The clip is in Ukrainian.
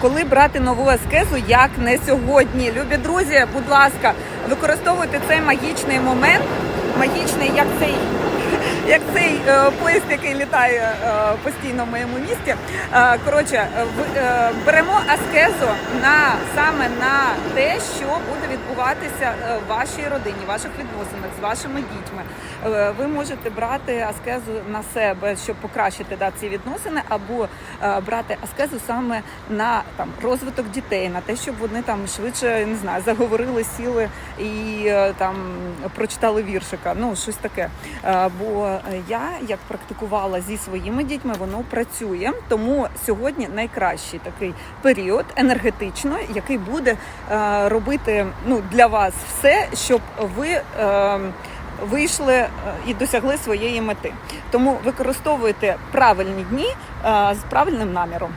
коли брати нову аскезу, як не сьогодні. Любі друзі, будь ласка, використовуйте цей магічний момент, магічний, як цей. Як цей е, поїзд, який літає е, постійно в моєму місті. Е, коротше, в- беремо аскезу на саме на те, що буде відбуватися в вашій родині, ваших відносинах з вашими дітьми. Ви можете брати аскезу на себе, щоб покращити да, ці відносини, або брати аскезу саме на там розвиток дітей, на те, щоб вони там швидше не знаю, заговорили, сіли і там прочитали віршика. Ну щось таке. Бо я як практикувала зі своїми дітьми, воно працює. Тому сьогодні найкращий такий період енергетично, який буде е, робити ну для вас все, щоб ви. е, Вийшли е, і досягли своєї мети, тому використовуйте правильні дні з правильним наміром.